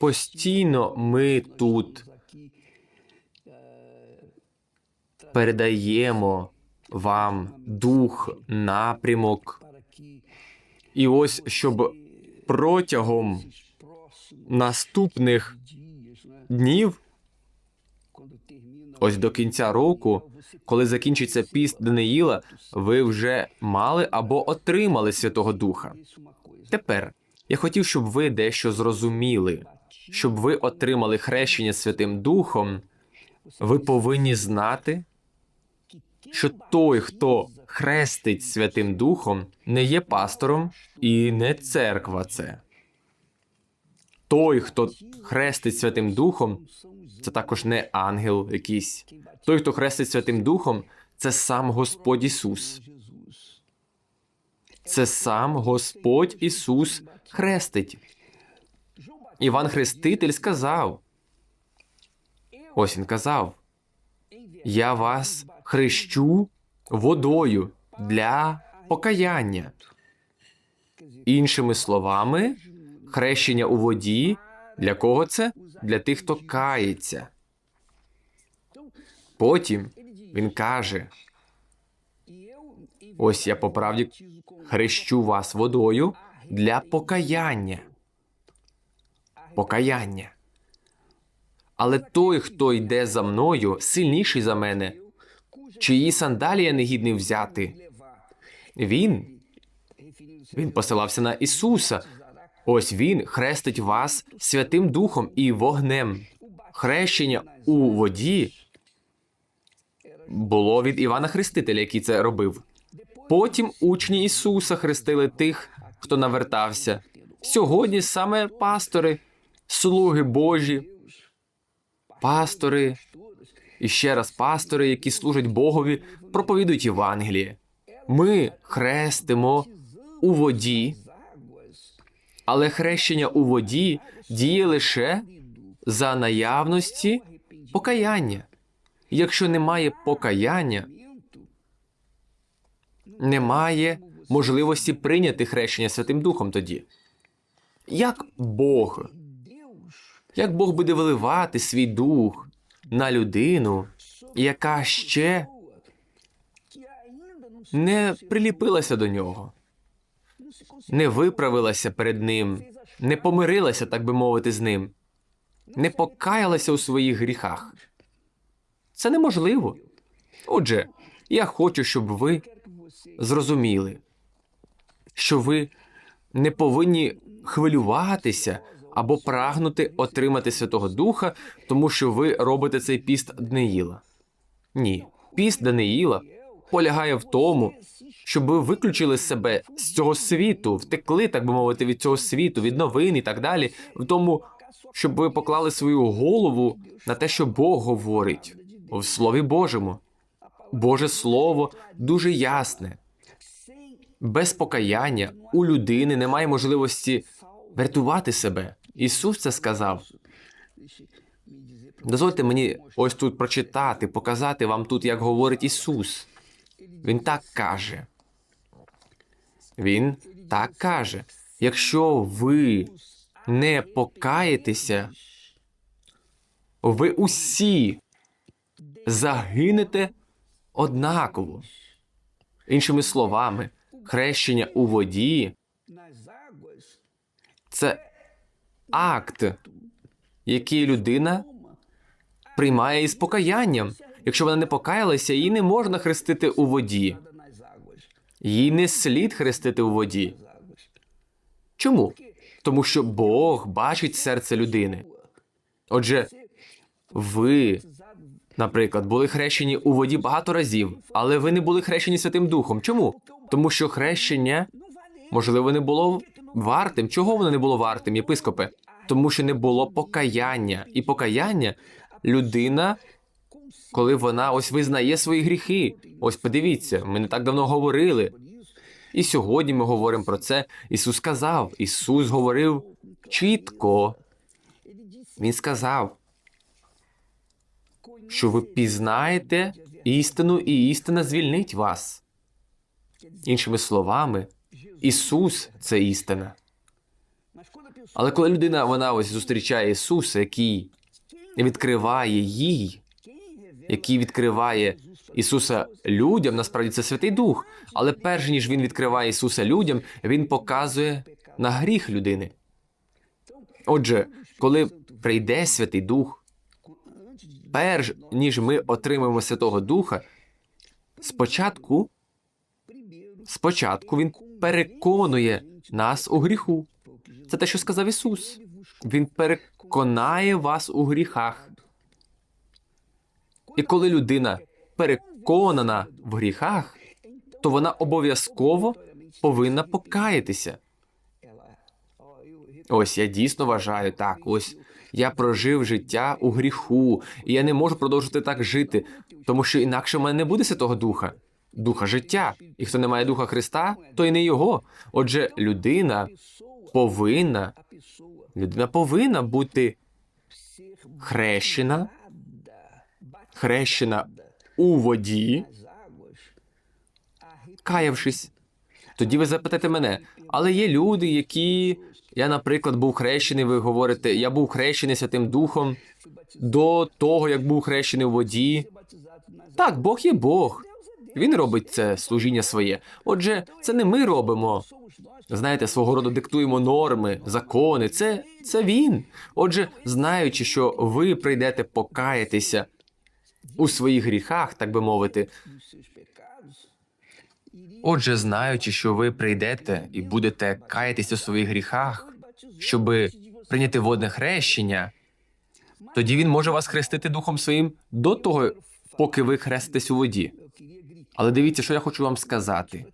постійно ми тут передаємо вам дух, напрямок. І ось щоб протягом наступних днів, ось до кінця року, коли закінчиться піст Даниїла, ви вже мали або отримали Святого Духа. Тепер я хотів, щоб ви дещо зрозуміли, щоб ви отримали хрещення Святим Духом, ви повинні знати, що той, хто хрестить Святим Духом, не є пастором і не церква це. Той, хто хрестить Святим Духом, це також не ангел якийсь. Той, хто хрестить Святим Духом, це сам Господь Ісус. Це сам Господь Ісус хрестить. Іван Хреститель сказав. Ось він казав: Я вас хрещу водою для покаяння. Іншими словами, хрещення у воді для кого це? Для тих, хто кається. Потім він каже: Ось я по правді хрещу вас водою для покаяння. Покаяння. Але той, хто йде за мною, сильніший за мене, чиї сандалі я не гідний взяти. Він, він посилався на Ісуса. Ось він хрестить вас Святим Духом і вогнем. Хрещення у воді було від Івана Хрестителя, який це робив. Потім учні Ісуса хрестили тих, хто навертався. Сьогодні саме пастори, слуги Божі, пастори і ще раз пастори, які служать Богові, проповідують Євангеліє. Ми хрестимо у воді, але хрещення у воді діє лише за наявності покаяння. Якщо немає покаяння, немає можливості прийняти хрещення Святим Духом тоді. Як Бог, як Бог буде виливати свій дух на людину, яка ще не приліпилася до нього, не виправилася перед ним, не помирилася, так би мовити, з ним, не покаялася у своїх гріхах. Це неможливо. Отже, я хочу, щоб ви зрозуміли, що ви не повинні хвилюватися або прагнути отримати Святого Духа, тому що ви робите цей піст Даниїла. Ні, піст Даниїла полягає в тому, щоб ви виключили себе з цього світу, втекли, так би мовити, від цього світу, від новин і так далі, в тому, щоб ви поклали свою голову на те, що Бог говорить в Слові Божому. Боже Слово дуже ясне. Без покаяння у людини немає можливості врятувати себе. Ісус це сказав. Дозвольте мені ось тут прочитати, показати вам тут, як говорить Ісус. Він так каже. Він так каже. Якщо ви не покаєтеся, ви усі загинете однаково. Іншими словами, хрещення у воді це акт, який людина приймає із покаянням. Якщо вона не покаялася, її не можна хрестити у воді. Їй не слід хрестити у воді. Чому? Тому що Бог бачить серце людини. Отже, ви, наприклад, були хрещені у воді багато разів, але ви не були хрещені Святим Духом. Чому? Тому що хрещення, можливо, не було вартим. Чого воно не було вартим, єпископе? Тому що не було покаяння. І покаяння людина, коли вона ось визнає свої гріхи. Ось подивіться, ми не так давно говорили. І сьогодні ми говоримо про це. Ісус сказав, Ісус говорив чітко. Він сказав, що ви пізнаєте істину, і істина звільнить вас. Іншими словами, Ісус це істина. Але коли людина вона ось зустрічає Ісуса, який відкриває їй, який відкриває Ісуса людям, насправді це Святий Дух. Але перш ніж він відкриває Ісуса людям, він показує на гріх людини. Отже, коли прийде Святий Дух, перш ніж ми отримаємо Святого Духа, спочатку, спочатку він переконує нас у гріху. Це те, що сказав Ісус. Він переконає вас у гріхах. І коли людина переконана в гріхах, то вона обов'язково повинна покаятися. Ось я дійсно вважаю так. Ось я прожив життя у гріху, і я не можу продовжувати так жити, тому що інакше в мене не буде Святого Духа, духа життя. І хто не має духа Христа, то й не його. Отже, людина повинна, людина повинна бути хрещена, хрещена у воді, каявшись. Тоді ви запитаєте мене, але є люди, які. Я, наприклад, був хрещений, ви говорите, я був хрещений Святим Духом до того, як був хрещений у воді. Так, Бог є Бог. Він робить це служіння своє. Отже, це не ми робимо. Знаєте, свого роду диктуємо норми, закони. Це, це він. Отже, знаючи, що ви прийдете покаятися у своїх гріхах, так би мовити. Отже, знаючи, що ви прийдете і будете каятися у своїх гріхах, щоб прийняти водне хрещення, тоді він може вас хрестити Духом Своїм до того, поки ви хреститесь у воді. Але дивіться, що я хочу вам сказати.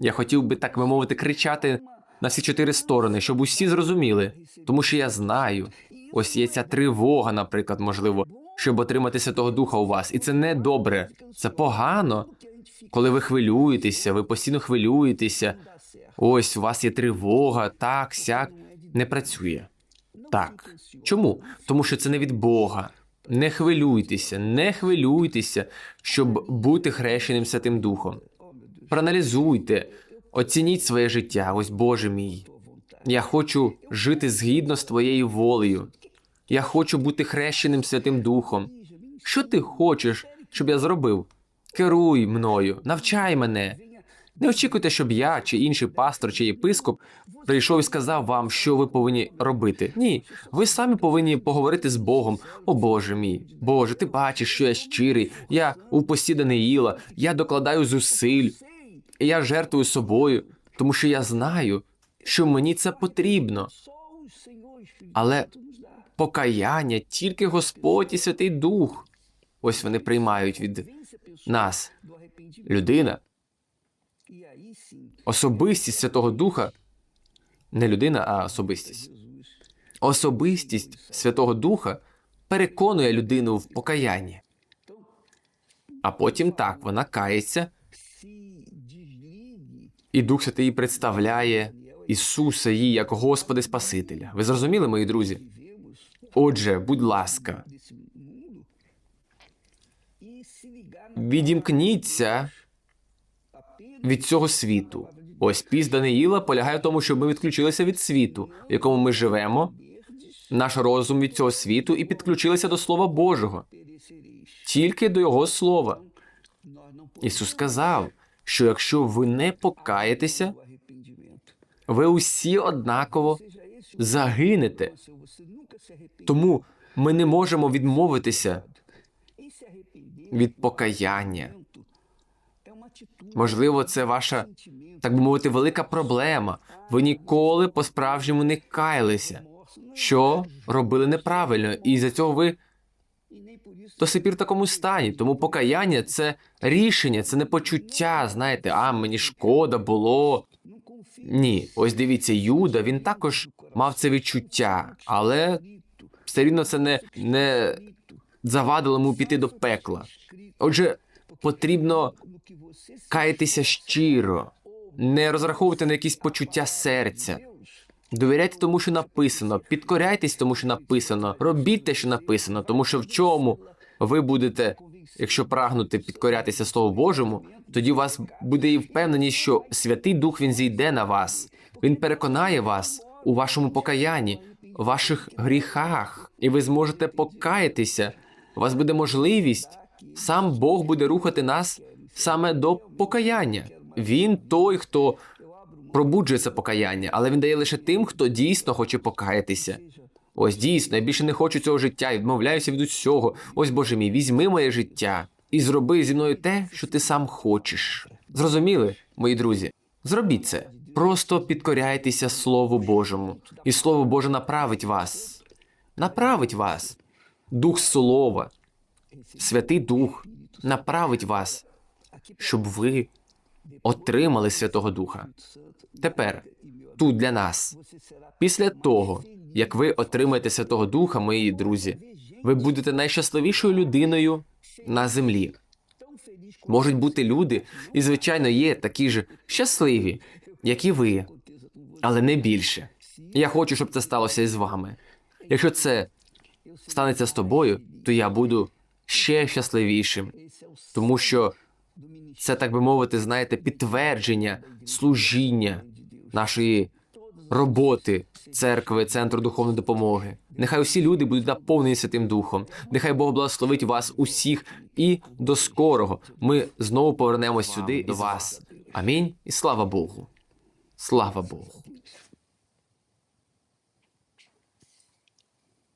Я хотів би, так би мовити, кричати на всі чотири сторони, щоб усі зрозуміли, тому що я знаю, ось є ця тривога, наприклад, можливо, щоб отримати Святого Духа у вас, і це не добре, це погано. Коли ви хвилюєтеся, ви постійно хвилюєтеся. Ось у вас є тривога, так, сяк не працює. Так. Чому? Тому що це не від Бога. Не хвилюйтеся, не хвилюйтеся, щоб бути хрещеним Святим Духом. Проаналізуйте, оцініть своє життя. Ось Боже мій. Я хочу жити згідно з твоєю волею. Я хочу бути хрещеним Святим Духом. Що ти хочеш, щоб я зробив? Керуй мною, навчай мене. Не очікуйте, щоб я чи інший пастор чи єпископ прийшов і сказав вам, що ви повинні робити. Ні, ви самі повинні поговорити з Богом. О Боже мій, Боже, ти бачиш, що я щирий, я у пості Даниїла, я докладаю зусиль, я жертвую собою, тому що я знаю, що мені це потрібно. Але покаяння тільки Господь і Святий Дух. Ось вони приймають від нас. Людина, особистість Святого Духа, не людина, а особистість. Особистість Святого Духа переконує людину в покаянні. А потім так вона кається, і Дух Святий представляє Ісуса їй як Господа Спасителя. Ви зрозуміли, мої друзі? Отже, будь ласка, відімкніться від цього світу. Ось піс Даниїла полягає в тому, щоб ми відключилися від світу, в якому ми живемо, наш розум від цього світу, і підключилися до Слова Божого, тільки до Його слова. Ісус сказав, що якщо ви не покаєтеся, ви усі однаково загинете. Тому ми не можемо відмовитися від покаяння. Можливо, це ваша, так би мовити, велика проблема. Ви ніколи по-справжньому не каялися, що робили неправильно, і за цього ви до сих пір в такому стані. Тому покаяння це рішення, це не почуття. Знаєте, а мені шкода було. Ні, ось дивіться, Юда він також мав це відчуття, але все рівно це не, не завадило йому піти до пекла. Отже, потрібно каятися щиро, не розраховувати на якісь почуття серця. Довіряйте тому, що написано, підкоряйтесь тому, що написано, робіть те, що написано, тому що в чому ви будете, якщо прагнути підкорятися Слову Божому, тоді у вас буде і впевненість, що Святий Дух він зійде на вас, він переконає вас у вашому покаянні, в ваших гріхах, і ви зможете покаятися. У вас буде можливість. Сам Бог буде рухати нас саме до покаяння. Він той, хто пробуджує це покаяння, але він дає лише тим, хто дійсно хоче покаятися. Ось дійсно, я більше не хочу цього життя і відмовляюся від усього. Ось Боже мій, візьми моє життя і зроби зі мною те, що ти сам хочеш. Зрозуміли, мої друзі? Зробіть це. Просто підкоряйтеся Слову Божому, і Слово Боже направить вас. Направить вас. Дух Слова, Святий Дух направить вас, щоб ви отримали Святого Духа. Тепер тут для нас. Після того, як ви отримаєте Святого Духа, мої друзі, ви будете найщасливішою людиною на землі. Можуть бути люди, і звичайно є такі ж щасливі, як і ви, але не більше. Я хочу, щоб це сталося і з вами. Якщо це станеться з тобою, то я буду ще щасливішим, тому що це, так би мовити, знаєте, підтвердження служіння нашої роботи церкви, центру духовної допомоги. Нехай усі люди будуть наповнені Святим Духом. Нехай Бог благословить вас усіх і до скорого. Ми знову повернемось сюди до вас. Амінь і слава Богу. Слава Богу.